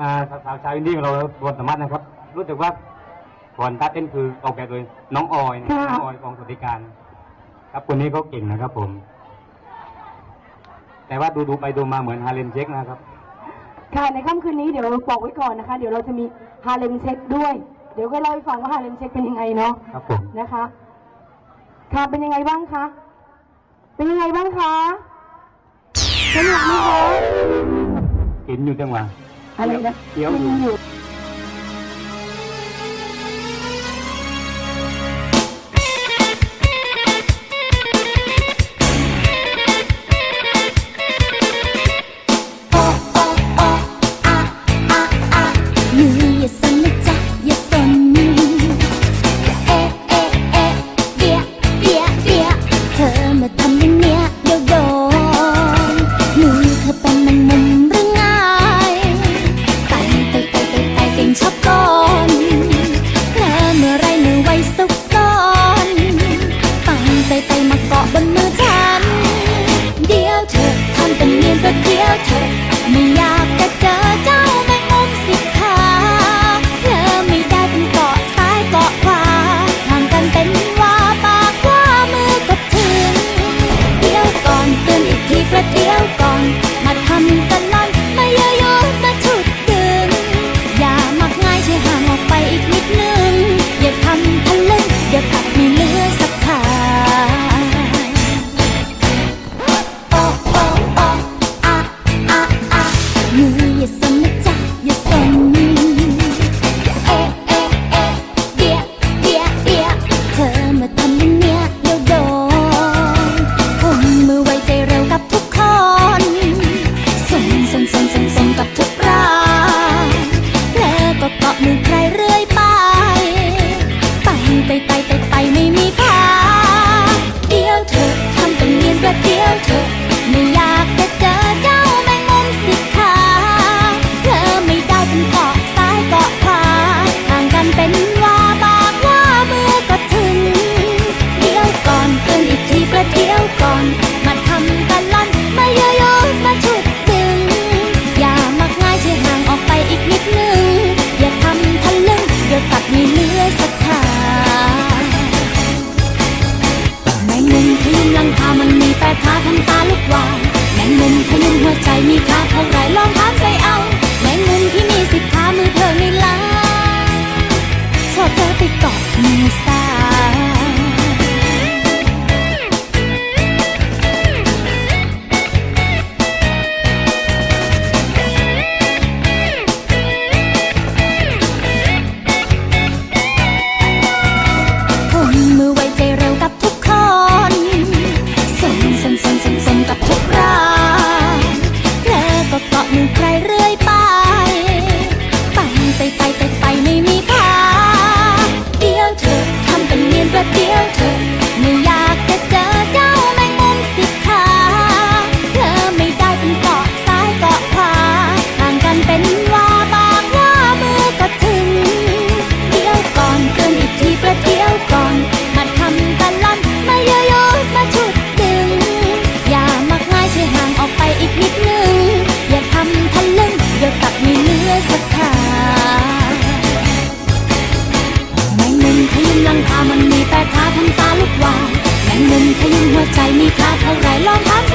อ่าสาวๆชาวอินดี้ของเรารวมสามารถนะครับ รู้สึกว่าก่อนตาเต้นคือออกแบบโดยน้องออยนะค่ะน้องออยกองสวัสดิการ ครับคนนี้เขาเก่งนะครับผม แต่ว่าดูดูๆไปดูมาเหมือนฮาเลมเช็คนะครับค่ะในค่ำคืนนี้เดี๋ยวบอกไว้ก่อนนะคะ เดี๋ยวเราจะมีฮาเลมเช็คด้วย เดี๋ยวก็เล่าให้ฟังว่าฮาเลมเช็คเป็นยังไงเนาะครับผมนะคะค่ะเป็นยังไงบ้างคะเป็นยังไงบ้างคะสนุกไหมคะ กินอยู่จังห วาแมงมุมขยุ้มหัวใจมีค่าเท่าไรลองถามใจเอา แมงมุมที่มีสิบขามือเธอไม่ล้าชอบเธอติดกอดมือส หัวใจมีค่าเท่าไรลองถาม